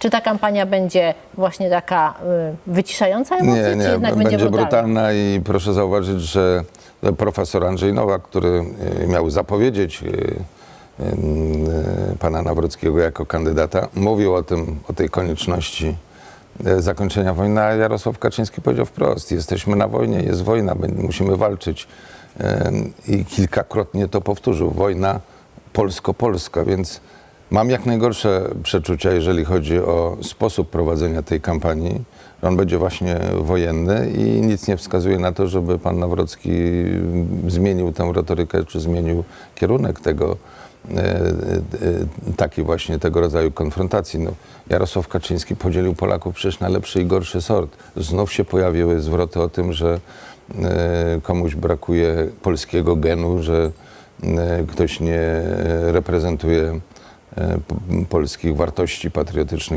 Czy ta kampania będzie właśnie taka y, wyciszająca emocje, Nie, czy nie, jednak będzie, będzie brutalna? brutalna i proszę zauważyć, że profesor Andrzej Nowak, który y, miał zapowiedzieć y, pana Nawrockiego jako kandydata, mówił o tym, o tej konieczności y, zakończenia wojny, a Jarosław Kaczyński powiedział wprost, jesteśmy na wojnie, jest wojna, musimy walczyć. Y, I kilkakrotnie to powtórzył, wojna polsko-polska, więc mam jak najgorsze przeczucia, jeżeli chodzi o sposób prowadzenia tej kampanii. On będzie właśnie wojenny i nic nie wskazuje na to, żeby pan Nawrocki zmienił tę retorykę, czy zmienił kierunek tego, e, e, taki właśnie tego rodzaju konfrontacji. No, Jarosław Kaczyński podzielił Polaków przecież na lepszy i gorszy sort. Znów się pojawiły zwroty o tym, że e, komuś brakuje polskiego genu, że e, ktoś nie reprezentuje e, polskich wartości patriotycznych